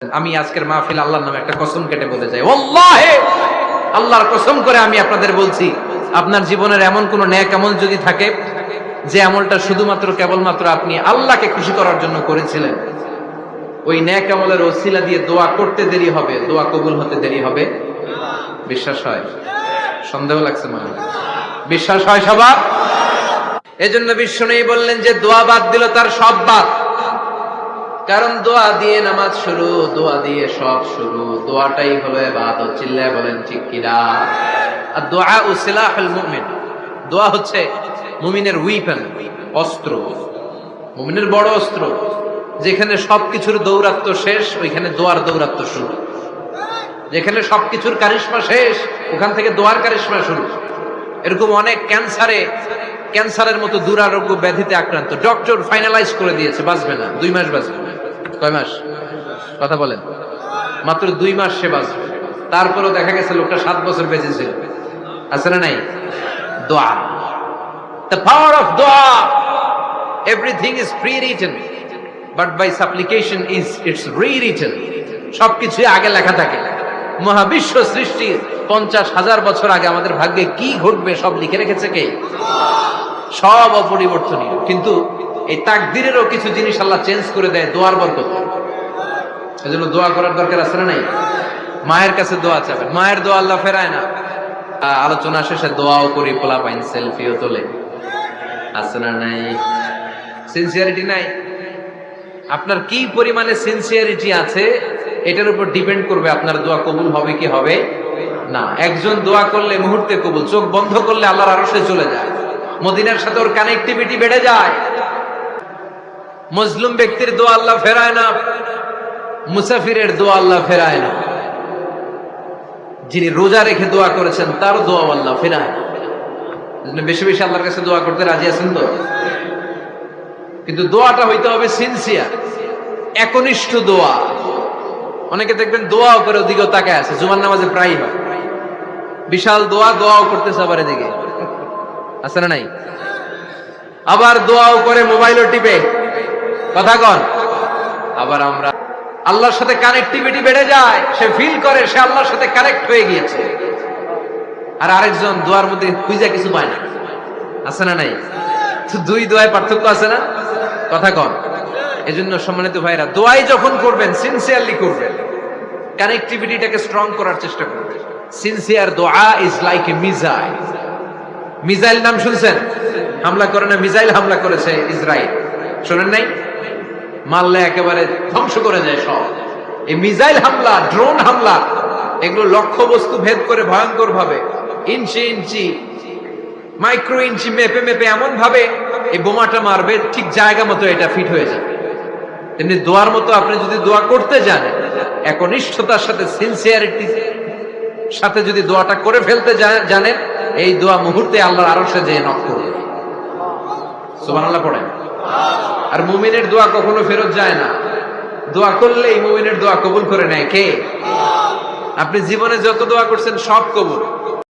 আমি আজকের মাহফিল আল্লাহর নামে একটা কসম কেটে বলে যাই ওল্লাহে আল্লাহর কসম করে আমি আপনাদের বলছি, আপনার জীবনের এমন কোন ন্যাক আমল যদি থাকে, যে আমলটা শুধুমাত্র কেবলমাত্র আপনি আল্লাহকে খুশি করার জন্য করেছিলেন, ওই ন্যাক আমলের ওসিলা দিয়ে দোয়া করতে দেরি হবে, দোয়া কবুল হতে দেরি হবে? বিশ্বাস হয়? সন্দেহ লাগছে মনে? বিশ্বাস হয় সবার? এজন্য বিশ্ব নেই বললেন যে দোয়া বাদ দিল তার সব বাদ। কারণ দোয়া দিয়ে নামাজ শুরু, দোয়া দিয়ে সব শুরু। দোয়াটাই হলো এবাদত চিল্লায় বলেন, ঠিক কিনা? আর দোয়া ও সিলাহুল মুমিন। দোয়া হচ্ছে মুমিনের উইপেন অস্ত্র। মুমিনের বড় অস্ত্র। যেখানে সবকিছুর দৌরাত্ম শেষ, ওইখানে দোয়ার দৌরাত্ম শুরু। যেখানে সবকিছুর কারিশ্মা শেষ, ওখান থেকে দোয়ার কারিশ্মা শুরু। এরকম অনেক ক্যান্সারে ক্যান্সারের মতো দুরারোগ্য ব্যাধিতে আক্রান্ত। ডক্টর ফাইনালাইজ করে দিয়েছে, বাঁচবে না। দুই মাস বাঁচবে। কয় মাস? কথা বলেন। মাত্র দুই মাস সে বাঁচবে। তারপরেও দেখা গেছে লোকটা সাত বছর বেঁচে ছিল। আছে না নাই? দোয়া। দ্য পাওয়ার অফ দোয়া। Everything is pre written but by supplication is it's re written সবকিছুই আগে লেখা থাকে। মহাবিশ্ব সৃষ্টির পঞ্চাশ হাজার বছর আগে আমাদের ভাগ্যে কি ঘটবে সব লিখে রেখেছে কে? সব অপরিবর্তনীয়। কিন্তু এই তাকদিরেরও কিছু জিনিস আল্লাহ চেঞ্জ করে দেয়, দোয়ার বরকত। এজন্য দোয়া করার দরকার আছে না নাই? মায়ের কাছে দোয়া চাবে মায়ের দোয়া আল্লাহ ফেরায় না। আলোচনা শেষে দোয়াও করি পোলা পাইন সেলফিও তোলে। আছে না নাই? সিনসিয়ারিটি নাই? আপনার কি পরিমাণে সিনসিয়ারিটি আছে? এটার উপর ডিপেন্ড করবে আপনার দোয়া কবুল হবে কি হবে না। একজন দোয়া করলে মুহূর্তে কবুল, চোখ বন্ধ করলে আল্লাহর আরশে চলে যায়। মদিনার সাথে ওর কানেক্টিভিটি বেড়ে যায়। মজলুম ব্যক্তির দোয়া আল্লাহ ফেরায় না, মুসাফিরের দোয়া আল্লাহ ফেরায় না। যিনি রোজা রেখে দোয়া করেছেন, তার দোয়া আল্লাহ ফেরায় না। বেশি বেশি আল্লাহর কাছে দোয়া করতে রাজি আছেন তো? কিন্তু দোয়াটা হইতে হবে সিনসিয়ার একনিষ্ঠ দোয়া। অনেকে দেখবেন দোয়াও করে ওদিকেও তাকায় আছে, জুমার নামাজে প্রায় হয়। বিশাল দোয়া, দোয়াও করতেছে আবার এদিকে। আছে না নাই? আবার দোয়াও করে মোবাইলও টিপে। কথা কন। আবার আমরা আল্লাহর সাথে কানেক্টিভিটি বেড়ে যায়, সে ফিল করে, সে আল্লাহর সাথে কানেক্ট হয়ে গিয়েছে। আর আরেকজন দোয়ার মধ্যে খুঁজে কিছু পায় না। আছে না নাই? দুই দোয়ায় পার্থক্য আছে না? কথা কন। এজন্য সম্মানিত ভাইরা, দোয়াই যখন করবেন সিনসিয়ারলি করবেন। কানেক্টিভিটিটাকে স্ট্রং করার চেষ্টা করবেন। সিনসিয়ার দোয়া is like a missile missile নাম শুনছেন? হামলা করে না মিসাইল হামলা করেছে ইসরায়েল। শোনেন নাই? মারলে একেবারে ধ্বংস করে যায় সব। এই মিজাইল হামলা ড্রোন হামলা, এগুলো লক্ষ্য বস্তু ভেদ করে ভয়ঙ্কর ভাবে ইঞ্চি ইঞ্চি মাইক্রো ইঞ্চি মেপে মেপে এমন ভাবে এই বোমাটা মারবে, ঠিক জায়গা মতো এটা ফিট হয়ে যাবে। তেমনি দোয়ার মতো আপনি যদি দোয়া করতে জানেন একনিষ্ঠতার সাথে সিনসিয়ারিটি সাথে যদি দোয়াটা করে ফেলতে জানেন, এই দোয়া মুহূর্তে আল্লাহর আরশে যেয়ে নক করবে আর মুমিনের দোয়া কখনো ফেরত যায় না। দোয়া করলে এই মুমিনের দোয়া কবুল করে নেয় কে? আপনি জীবনে যত দোয়া করছেন সব কবুল।